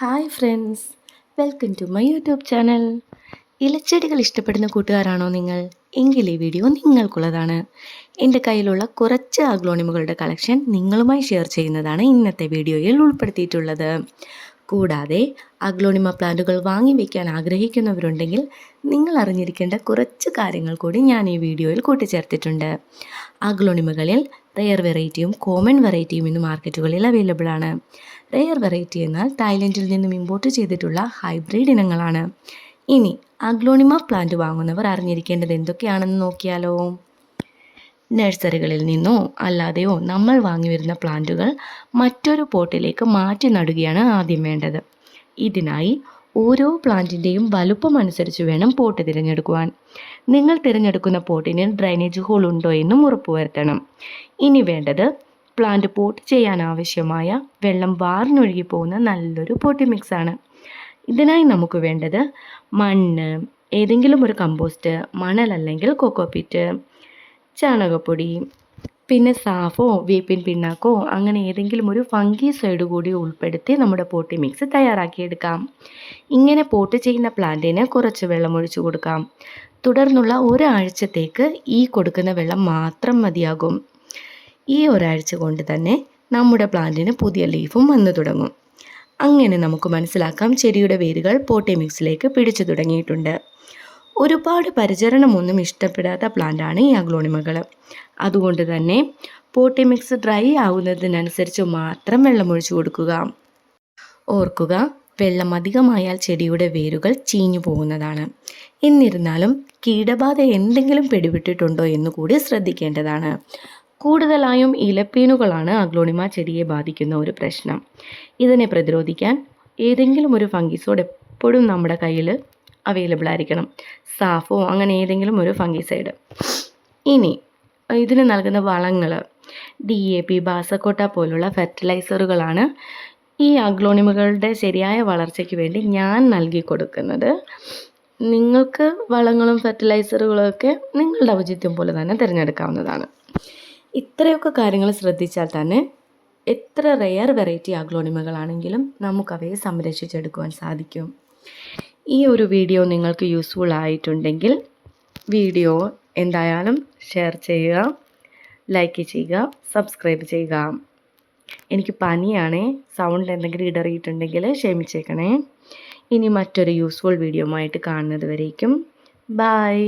Hi friends. Welcome to my YouTube channel. ഇലച്ചെടികൾ ഇഷ്ടപ്പെടുന്ന കൂട്ടുകാരാണോ നിങ്ങൾ? എങ്കിൽ ഈ വീഡിയോ നിങ്ങൾക്കുള്ളതാണ്. എന്റെ കയ്യിലുള്ള കുറച്ച് അഗ്ലോണിമുകളുടെ കളക്ഷൻ നിങ്ങളുമായി ഷെയർ ചെയ്യുന്നതാണ് ഇന്നത്തെ വീഡിയോയിൽ ഉൾപ്പെടുത്തിയിട്ടുള്ളത്. കൂടാതെ അഗ്ലോണിമ പ്ലാന്റുകൾ വാങ്ങി വയ്ക്കാൻ ആഗ്രഹിക്കുന്നവരുണ്ടെങ്കിൽ നിങ്ങൾ അറിഞ്ഞിരിക്കേണ്ട കുറച്ച് കാര്യങ്ങൾ കൂടി ഞാൻ ഈ വീഡിയോയിൽ കൂട്ടിച്ചേർത്തിട്ടുണ്ട്. അഗ്ലോണിമകളിൽ റെയർ വെറൈറ്റിയും കോമൺ വെറൈറ്റിയും ഇന്ന് മാർക്കറ്റുകളിൽ അവൈലബിൾ ആണ്. റെയർ വെറൈറ്റി എന്നാൽ തായ്ലൻഡിൽ നിന്നും ഇമ്പോർട്ട് ചെയ്തിട്ടുള്ള ഹൈബ്രിഡ് ഇനങ്ങളാണ്. ഇനി അഗ്ലോണിമ പ്ലാന്റ് വാങ്ങുന്നവർ അറിഞ്ഞിരിക്കേണ്ടത് എന്തൊക്കെയാണെന്ന് നോക്കിയാലോ. നഴ്സറികളിൽ നിന്നോ അല്ലാതെയോ നമ്മൾ വാങ്ങി വരുന്ന പ്ലാന്റുകൾ മറ്റൊരു പോട്ടിലേക്ക് മാറ്റി നടുകയാണ് ആദ്യം വേണ്ടത്. ഇതിനായി ഓരോ പ്ലാന്റിന്റെയും വലുപ്പം അനുസരിച്ച് വേണം പോട്ട് തിരഞ്ഞെടുക്കുവാൻ. നിങ്ങൾ തിരഞ്ഞെടുക്കുന്ന പോട്ടിന് ഡ്രൈനേജ് ഹോൾ ഉണ്ടോ എന്നും ഉറപ്പുവരുത്തണം. ഇനി വേണ്ടത് പ്ലാന്റ് പോട്ട് ചെയ്യാൻ ആവശ്യമായ വെള്ളം വാർന്നൊഴുകി പോകുന്ന നല്ലൊരു പോട്ടി മിക്സാണ് ഇതിനായി നമുക്ക് വേണ്ടത് മണ്ണ് ഏതെങ്കിലും ഒരു കമ്പോസ്റ്റ് മണൽ അല്ലെങ്കിൽ കൊക്കോപിറ്റ് ചാണകപ്പൊടി പിന്നെ സാഫോ വേപ്പിൻ പിണ്ണാക്കോ അങ്ങനെ ഏതെങ്കിലും ഒരു ഫംഗി സൈഡ് കൂടി ഉൾപ്പെടുത്തി നമ്മുടെ പോട്ടി മിക്സ് തയ്യാറാക്കിയെടുക്കാം. ഇങ്ങനെ പോട്ട് ചെയ്യുന്ന പ്ലാന്റിന് കുറച്ച് വെള്ളം ഒഴിച്ചു കൊടുക്കാം. തുടർന്നുള്ള ഒരാഴ്ചത്തേക്ക് ഈ കൊടുക്കുന്ന വെള്ളം മാത്രം മതിയാകും. ഈ ഒരാഴ്ച കൊണ്ട് തന്നെ നമ്മുടെ പ്ലാന്റിന് പുതിയ ലീഫും വന്നു തുടങ്ങും. അങ്ങനെ നമുക്ക് മനസ്സിലാക്കാം ചെടിയുടെ വേരുകൾ പോട്ടി മിക്സിലേക്ക് പിടിച്ചു തുടങ്ങിയിട്ടുണ്ട്. ഒരുപാട് പരിചരണമൊന്നും ഇഷ്ടപ്പെടാത്ത പ്ലാന്റാണ് ഈ അഗ്ലോണിമകൾ അതുകൊണ്ട് തന്നെ പോട്ടി മിക്സ് ഡ്രൈ ആവുന്നതിനനുസരിച്ച് മാത്രം വെള്ളമൊഴിച്ചു കൊടുക്കുക. ഓർക്കുക വെള്ളം അധികമായാൽ ചെടിയുടെ വേരുകൾ ചീഞ്ഞു പോകുന്നതാണ്. എന്നിരുന്നാലും കീടബാധ എന്തെങ്കിലും പിടിപെട്ടിട്ടുണ്ടോ എന്ന് കൂടി ശ്രദ്ധിക്കേണ്ടതാണ്. കൂടുതലായും ഇലപ്പീനുകളാണ് അഗ്ലോണിമ ചെടിയെ ബാധിക്കുന്ന ഒരു പ്രശ്നം. ഇതിനെ പ്രതിരോധിക്കാൻ ഏതെങ്കിലും ഒരു ഫംഗിസോഡ് എപ്പോഴും നമ്മുടെ കയ്യിൽ അവൈലബിൾ ആയിരിക്കണം. സാഫോ അങ്ങനെ ഏതെങ്കിലും ഒരു ഫംഗിസൈഡ്. ഇനി ഇതിന് നൽകുന്ന വളങ്ങൾ ഡി എ പി ബാസക്കോട്ട പോലുള്ള ഫെർട്ടിലൈസറുകളാണ് ഈ അഗ്ലോണിമുകളുടെ ശരിയായ വളർച്ചയ്ക്ക് വേണ്ടി ഞാൻ നൽകി കൊടുക്കുന്നത്. നിങ്ങൾക്ക് വളങ്ങളും ഫെർട്ടിലൈസറുകളും ഒക്കെ നിങ്ങളുടെ ഔചിത്യം പോലെ തന്നെ തിരഞ്ഞെടുക്കാവുന്നതാണ്. ഇത്രയൊക്കെ കാര്യങ്ങൾ ശ്രദ്ധിച്ചാൽ തന്നെ എത്ര റെയർ വെറൈറ്റി അഗ്ലോണിമകളാണെങ്കിലും നമുക്കവയെ സംരക്ഷിച്ചെടുക്കുവാൻ സാധിക്കും. ഈ ഒരു വീഡിയോ നിങ്ങൾക്ക് യൂസ്ഫുൾ ആയിട്ടുണ്ടെങ്കിൽ വീഡിയോ എന്തായാലും ഷെയർ ചെയ്യുക ലൈക്ക് ചെയ്യുക സബ്സ്ക്രൈബ് ചെയ്യുക. എനിക്ക് പനിയാണേ സൗണ്ട് എന്തെങ്കിലും ഇടറിയിട്ടുണ്ടെങ്കിൽ ക്ഷമിച്ചേക്കണേ. ഇനി മറ്റൊരു യൂസ്ഫുൾ വീഡിയോ ആയിട്ട് കാണുന്നത് വരേക്കും. ബായ്